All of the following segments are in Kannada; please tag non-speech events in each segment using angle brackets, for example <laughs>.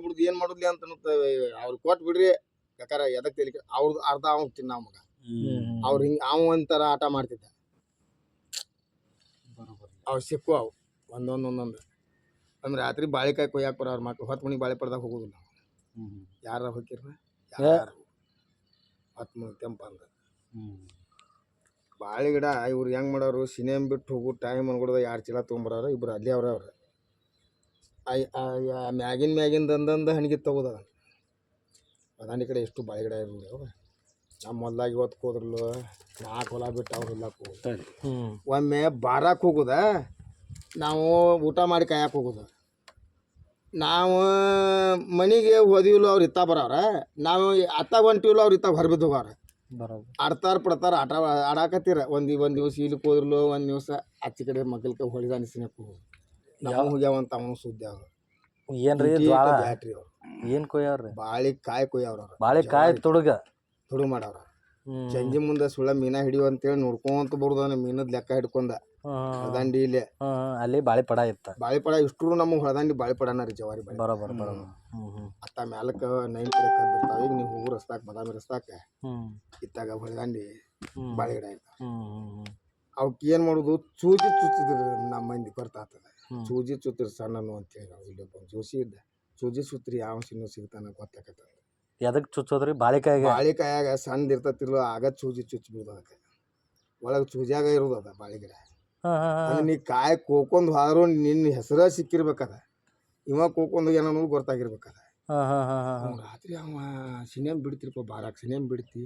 ಬಿಡುದು ಏನ್ ಮಾಡುದ್ಲಿ ಅಂತ ಅವ್ರು ಕೊಟ್ ಬಿಡ್ರಿ. ಯಾಕಾರ ಎದಕ್ ತೆಲಿಕೆ ಅವ್ರದ್ದು ಅರ್ಧ ಅವ್ನ್ ತಿನ್ನ ಮಗ. ಅವ್ರ ಹಿಂಗ ಅವ ಒಂಥರ ಆಟ ಮಾಡ್ತಿದ್ದ. ಅವ್ ಸಿಕ್ಕು ಅವು ಒಂದೊಂದು ಒಂದೊಂದು. ಅಂದ್ರೆ ರಾತ್ರಿ ಬಾಳೆಕಾಯಿ ಕೊಯ್ಯಾಕ ಬರ ಅವ್ರ ಮಕ್ಳು ಹೊತ್ತು ಮನಿಗೆ ಬಾಳೆ ಪಡ್ದಾಗ ಹೋಗುದಿಲ್ಲ ಯಾರ ಹೋಗಿರ್ನ ಯಾರು? ಹತ್ತು ಮನಿ ಕೆಂಪ ಅಂದ್ರೆ ಬಾಳೆ ಗಿಡ ಇವ್ರು ಹೆಂಗ್ ಮಾಡೋರು ಸಿನಿಮಾ ಬಿಟ್ಟು ಹೋಗು ಟೈಮ್ ಅನ್ಕೊಡ್ದ ಎರಡು ಚೀಲ ತೊಗೊಂಬರೋರು ಇಬ್ರು ಅಲ್ಲೇ ಅವ್ರ ಅವ್ರ. ಮ್ಯಾಗಿನ ಮ್ಯಾಗಿಂದ ಅಂದಂದ ಹಣಿಗೆ ತಗೋದ ಬದಾಣಿ ಕಡೆ ಎಷ್ಟು ಬಾಳೆ ಗಿಡ ಇರಲಿ ಅವ್ರು ನಮ್ಮ ಹೊಲ್ದಾಗ ಇವತ್ತು ಹೋದ್ರಲ್ಲ ನಾಲ್ಕು ಹೊಲ ಬಿಟ್ಟು ಅವ್ರು ಹೊಲಕ್ಕೆ ಹೋಗ್ತಾರೆ ಒಮ್ಮೆ ಬಾರಕ್ಕೆ ಹೋಗುದ ನಾವು ಊಟ ಮಾಡಿ ಕಾಯಕ್ಕೆ ಹೋಗುದ. ನಾವು ಮನೆಗೆ ಹೋದಿವಲ್ಲ ಅವ್ರು ಇತ್ತ ಬರೋರ ನಾವು ಅತ್ತ ಹೊಂಟಿವಲ್ಲ ಅವ್ರು ಇತ್ತಾವ ಹೊರ ಬಿದ್ದು ಹೋಗಾರ. ಆಡ್ತಾರ ಪಡ್ತಾರ ಆಟ ಆಡಾಕತ್ತೀರ. ಒಂದು ಒಂದು ದಿವಸ ಇಲ್ಲಿ ಹೋದ್ರಲ್ಲೋ ಒಂದು ದಿವಸ ಆಚೆ ಕಡೆ ಮಗಲ್ಕ ಹೊಳಿದ ಅನಿಸಿನಕ್ಕೆ ಹೋಗುದು. ನಾವು ಹೋಗ್ಯಾವಂತ ಅವನು ಸುದ್ದಿ ಅವ್ರು ಏನ್ರಿ ಜ್ವಾಳ? ಬ್ಯಾಟ್ರಿ ಅವ್ರು. ಏನ್ ಕೊಯ್ಯವ್ರಿ? ಬಾಳಿ ಕಾಯಿ ಕೊಯ್ಯವ್ರ ಅವ್ರು. ಬಾಳೆಕಾಯಿ ತುಡುಗ. ತುಡು ಮಾಡವ್ರ ಸಂಜೆ ಮುಂದೆ ಸುಳ್ಳ ಮೀನಾ ಹಿಡಿಯೋ ಅಂತೇಳಿ ನೋಡ್ಕೊಂತ ಬರುದಾನ ಮೀನದ ಲೆಕ್ಕ ಹಿಡ್ಕೊಂಡ. ಹೊಳದಂಡಿ ದಂಡಿ ಇಲ್ಲೇ ಅಲ್ಲಿ ಬಾಳೆ ಪಡ ಇತ್ತ. ಬಾಳಿಪಡ ಇಷ್ಟರು ನಮಗೆ ಹೊಳದಂಡಿ ಬಾಳಿಪಡನ ರೀ ಜವಾರಿ ಬಾಳಿ. ಬರೋಬರ್ ಬರೋಬರ್. ಹ್ಮ್. ಹ್ಮ್ ಅತ್ತ ಮ್ಯಾಲಕ್ಕ ನೈನ್ ಕಡೆ ಕದ್ದಿರ್ತಾವ ಈಗ ನೀವು ಹೂವು ರಸ್ತಾಕ ಬದಾಮಿ ರಸ್ತಾಕ ಇತ್ತಾಗ ಹೊಳದಂಡಿ ಬಾಳಿ ಬಾಳೆ ಗಿಡ ಇರ್ತಾವ ಅವಕ್ಕೆ ಏನು ಮಾಡೋದು? ಚೂಚಿ ಚುಚ್ಚಿದ್ರು ನಮ್ಮ ಮಂದಿ ಬರ್ತಾತದ ಚೂಜಿ ಚುತ್ತಿರ್ ಸಣ್ಣನು ಅಂತೇಳಿ ನಾವು ಇಲ್ಲಿ ಒಬ್ಬ ಜೋಶಿ ಇದ್ದ. ಸೂಜಿ ಸುತ್ರಿ ಯಾವ ಸಿನ್ನು ಸಿಗ್ತಾನ ಗೊತ್ತಾಕತ್ತ ಎದಕ್ಕೆ ಚುಚ್ಚೋದ್ರಿ? ಬಾಳೆಕಾಯಿಗೆ? ಬಾಳಿಕಾಯಾಗ ಸಣ್ಣ ಇರ್ತತಿರ್ಲ ಆಗ ಚೂಜಿ ಚುಚ್ಚಿ ಬಿಡುದು ಅದಕ್ಕೆ. ಒಳಗೆ ಚೂಜಾಗ ಇರೋದು ಅದ ಹಾ ಹಾ ನೀ ಕಾಯಿ ಕೋಕೊಂಡ್ ಹೋದ್ರು ನಿನ್ನ ಹೆಸರ ಸಿಕ್ಕಿರ್ಬೇಕದ. ಇವ ಕೋಕೊಂಡ್ ಏನೋ ಅನ್ನೋದು ಗೊತ್ತಾಗಿರ್ಬೇಕದ. ಹಾ ಹಾ ಹಾ ಹಾ ಅವ್ನು ರಾತ್ರಿ ಅವ ಸಿನೇಮ್ ಬಿಡ್ತಿರ್ಪ ಬಾರಾಕ್ ಸಿನೇಮ್ ಬಿಡ್ತಿ.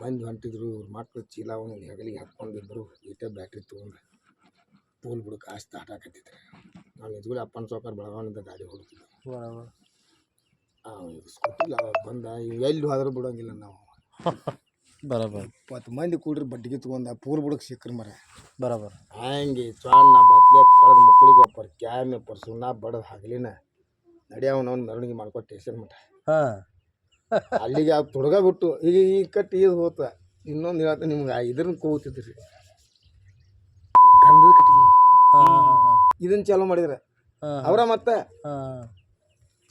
ಬಂದು ಹೊಂಟಿದ್ರು ಇವ್ರ ಮಕ್ಳು ಚೀಲ ಅವನು ಹೆಗಲಿಗೆ ಹಾಕ್ಕೊಂಡಿದ್ರು ಈಟ ಬ್ಯಾಟ್ರಿ ತೊಗೊಂಡು ಪೋಲ್ ಬಿಡು ಕಾಸು ತಾಟಾಕತ್ತಿದ್ರು ನಾವು <laughs> ನಿಜಗಳು ಅಪ್ಪನ ಸೋಕರ್ ಬೆಳಗಾವಿನಿಂದ ಗಾಡಿ ಹೊಡ್ತಿದ್ದ. ಸ್ಕೂಟಿ ಬಂದ ಎಲ್ಲಿ ಹೋದ್ರೂ ಬಿಡೋಂಗಿಲ್ಲ ನಾವು. ಬರೋಬರ್. ಇಪ್ಪತ್ತು ಮಂದಿ ಕೂಡ್ರಿ ಬಡ್ಡಿಗೆ ತೊಗೊಂಡ ಪೂಲ್ ಬುಡಕ್ಕೆ ಸಿಕ್ಕ್ರಿ ಮರ. ಬರೋಬರ್. ಹಂಗೆ ಸಣ್ಣ ಬತ್ಲೆ ಕಳೆದ ಮಕ್ಕಳಿಗೆ ಒಪ್ಪರ್ ಕ್ಯಾಮೆ ಪರ್ ಸುಣ್ಣ ಬಡದ್ ಹಗಲಿನ ನಡಿಯವನವ್ನು ಮೆರವಣಿಗೆ ಮಾಡ್ಕೊಟ್ಟು ಸ್ಟೇಷನ್ ಮಠ. ಹಾ. ಅಲ್ಲಿಗೆ ಆ ತೊಡಗ ಬಿಟ್ಟು ಈಗ ಈ ಕಟ್ಟಿ ಇದು ಹೋತ. ಇನ್ನೊಂದು ಹೇಳ್ತ ನಿಮ್ಗೆ ಇದ್ರನ್ನ ಕೂತಿದ್ರಿ. ಗಂಧದ ಕಟ್ಟಿಗೆ ಇದನ್ನ ಚಾಲೂ ಮಾಡಿದ್ರೆ. ಅವರ ಮತ್ತೆ.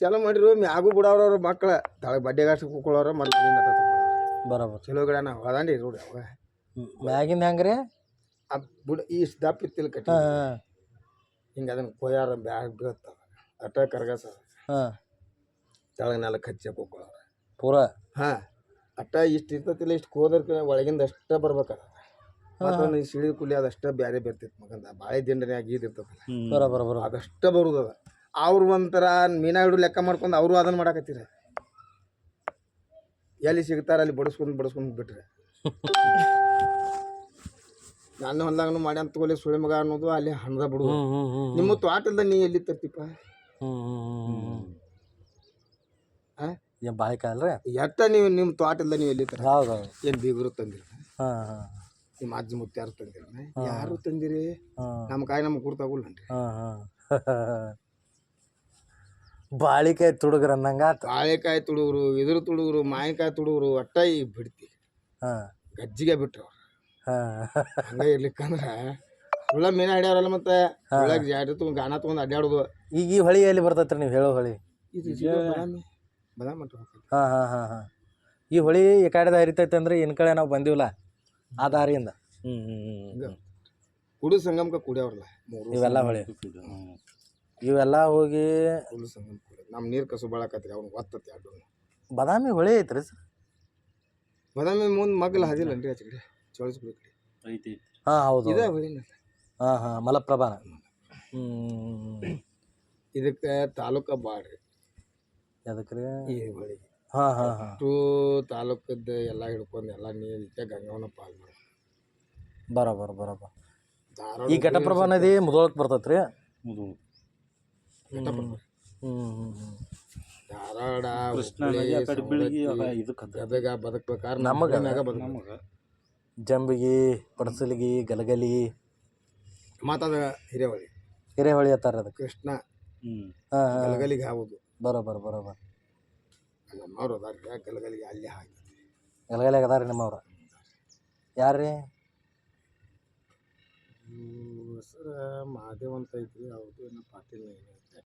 ಚಾಲೂ ಮಾಡಿರು ಮ್ಯಾಗು ಬಿಡವ್ರವ್ರ ಮಕ್ಕಳ ತಳಗ ಬಡ್ಡೆಗಾಸ ಕುಕ್ಕೊಳ್ಳೋರ ಮತ್ತೆ ಬರೋಬರ್. ಚಲೋ ಗಿಡ ನಾವು ಅದಾಂಡಿ ನೋಡಿ ಅವ. ಮ್ಯಾಗಿಂದ ಹೆಂಗ್ರಿ? ಆ ಬುಡ ಈ ದಪ್ಪ ಇತ್ತಿಲ್ಲ ಕಟ್ಟಿ. ಹಿಂಗೆ ಅದನ್ನ ಕೊಯ್ಯಾರ ಬ್ಯಾಗ್ ಬೀಳತ್ತವ ಅಟ್ಟ ಕರ್ಗಸ. ಹಾಂ. ತಳಗೆ ನಾಲ್ಕು ಹಚ್ಚಿ ಕುಕ್ಕೊಳ್ಳೋರ ಪೂರ? ಹಾಂ. ಅಟ್ಟ ಇಷ್ಟು ಇರ್ತತಿಲ್ಲ ಇಷ್ಟು ಕೂದರ್ಕ ಒಳಗಿಂದ ಅಷ್ಟೇ ಬರ್ಬೇಕದ. ಮತ್ತೊಂದು ಈ ಸಿಳಿದ ಕುಲಿ ಅದಷ್ಟ ಬ್ಯಾರೆ ಬರ್ತಿತ್ತು ಮಗಂದ. ಬಾಳೆ ದಿಂಡನ್ಯಾಗ ಗೀದ್ ಇರ್ತದಲ್ಲ ಬರೋ ಬರೋಬರ್ ಅದಷ್ಟ ಬರುದದ. ಅವ್ರು ಒಂಥರ ಮೀನಾ ಹಿಡು ಲೆಕ್ಕ ಮಾಡ್ಕೊಂಡು ಅವರು ಅದನ್ನ ಮಾಡಾಕತ್ತೀರ. ಎಲ್ಲಿ ಸಿಗ್ತಾರ ಅಲ್ಲಿ ಬಡಿಸ್ಕೊಂಡು ಬಡಿಸ್ಕೊಂಡು ಬಿಟ್ರೆ. <laughs> ನನ್ನ ಹೊಲ್ದಾಗನು ಮಾಡಿ ಅಂತ ತಗೊಳ್ಳಿ ಸುಳಿ ಮಗ ಅನ್ನೋದು ಅಲ್ಲಿ ಹಣದ ಬಿಡುದು. ನಿಮ್ಮ ತೋಟದ ನೀ ಎಲ್ಲಿ ತರ್ತಿಪ್ಪ ಬಾಳೆಕಾಯಿ ಅಲ್ರಿ ಎಟ್ಟ ನೀವು ನಿಮ್ಮ ತೋಟದ ನೀವು ಎಲ್ಲಿ ತರ ಏನು ಬೀಗರು ತಂದಿರ ಹಾಂ ಹಾ. ನಿಮ್ಮ ಅಜ್ಜಿ ಮುತ್ಯಾರು ತಂದಿರಿ ಯಾರು ತಂದಿರಿ? ನಮ್ಮ ಕಾಯಿ ನಮ್ಗೆ ಗುರ್ತಾಗುಲ್ಲನ್ರಿ ಹಾ ಹಾ. <laughs> ಬಾಳಿಕಾಯಿ ತುಡುಗ್ರ ಅಂದಂಗ ಬಾಳೆಕಾಯಿ ತುಡುಗ್ರು ಇದ್ರ ತುಡುಗ್ರು ಮಾವಿನಕಾಯಿ ತುಡುಗ್ರು ಒಟ್ಟ ಈ ಬಿಡ್ತಿ. ಹಾ. ಗಜ್ಜಿಗೆ ಬಿಟ್ರು ಅವ್ರು. ಹಾ. ಹಂಗ ಇರ್ಲಿಕ್ಕಂದ್ರ ಹುಳ ಮೀನ ಹಿಡಿಯವ್ರಲ್ಲ ಮತ್ತೆ ಹುಳಗ್ ಜಾಡಿ ತಗೊಂಡ್ ಗಾಣ ತಗೊಂಡ್ ಅಡ್ಯಾಡುದು. ಈಗ ಈ ಹೊಳಿ ಎಲ್ಲಿ ಬರ್ತೈತ್ರಿ ನೀವು ಹೇಳೋ ಹೊಳಿ? ಇದು ಸೀದಾ ಬದಾಮಿ ಬದಾಮ್ ಅಂತ ಹೋಗ್ತೈತಿ. ಹಾ ಹಾ ಹಾ ಹಾ. ಈ ಹೊಳಿ ಈ ಕಡೆದ ಹರಿತೈತೆ ಅಂದ್ರೆ ಇನ್ ಕಡೆ ನಾವು ಬಂದಿವಲ್ಲ. ಆ ದಾರಿಯಿಂದ. ಹ್ಮ್ ಹ್ಮ್ ಹ್ಮ್ ಕುಡು ಸಂಗಮಕ್ಕೆ ಕುಡಿಯವ್ರಲ್ಲ? ಮೂರು ಇವೆಲ್ಲ ಹೊಳಿ. ಇವೆಲ್ಲ ಹೋಗಿ ಕುಡು ಸಂಗಮ ಕುಡಿ ನಮ್ಮ ನೀರು ಕಸು ಬಾಳಕತ್ರಿ ಅವ್ನು ಒತ್ತತಿ ಅಡ್ಡು ಬಾದಾಮಿ ಹೊಳಿ ಐತ್ರಿ ಸರ್. ಬಾದಾಮಿ ಮುಂದೆ ಮಗ್ಲ ಹದಿಲ್ಲನ್ರಿ ಆಚೆ ಕಡೆ. ಚೋಳಿಸ್ಬಿಡಿ ಕಡೆ. ಹಾ ಹೌದು ಇದೇ ಹೊಳಿನ ಹಾ ಹಾ ಮಲಪ್ರಭಾನ. ಹ್ಮ್ ಇದಕ್ಕೆ ತಾಲೂಕ ಬಾಡ್ರಿ. ಅದಕ್ಕೆ ಈ ಹೊಳಿಗೆ ಹಾ ಹಾ ಹಾಂ. ಅಷ್ಟು ತಾಲೂಕದ ಎಲ್ಲ ಹಿಡ್ಕೊಂಡು ಎಲ್ಲ ನೀರು ಇತ್ತೆ ಗಂಗವನ ಪಾಲ್ ಮಾಡಿ ಬರೋಬರ್ ಬರೋಬರ. ಧಾರವಾಡ ಈ ಘಟಪ್ರಭಾ ನದಿ ಮುದೋಳಕ್ ಬರ್ತೈತೆ ಘಟಪ್ರಭಾ. ಹ್ಮ್ ಹ್ಞೂ ಹ್ಞೂ ಧಾರವಾಡ ಗದಗ ಬದುಕ್ಬೇಕಾದ್ರೆ ನಮಗ? ನಮ್ಗ ಬದುಕ್ಬೇಕು. ಜಂಬಗಿ ಪಡಸಲಿಗಿ ಗಲಗಲಿ. ಮಾತಾದ ಹಿರೇವಳಿ ಹಿರೇಹೊಳಿ ಅತ್ತಾರ ಅದಕ್ಕೆ? ಕೃಷ್ಣ. ಹ್ಞೂ ಹಾ. ಗಲಗಲಿಗೆ ಹಾವುದು. ಬರೋಬರ್ ಬರೋಬರ್. ನಮ್ಮವ್ರು ಅದಾರ ಗಲಗಲಿಗೆ ಅಲ್ಲೇ ಹಾಕಿ ಗಲಗಲಿಯಾಗ ಅದಾರ ನಿಮ್ಮವ್ರ ಯಾರ್ರಿ? ಹೆಸರು ಮಹಾದೇವ್ ಅಂತ ಐತ್ರಿ ಅವ್ರದ್ದು ಏನೋ ಪಾಟೀಲ್ ಏನೋ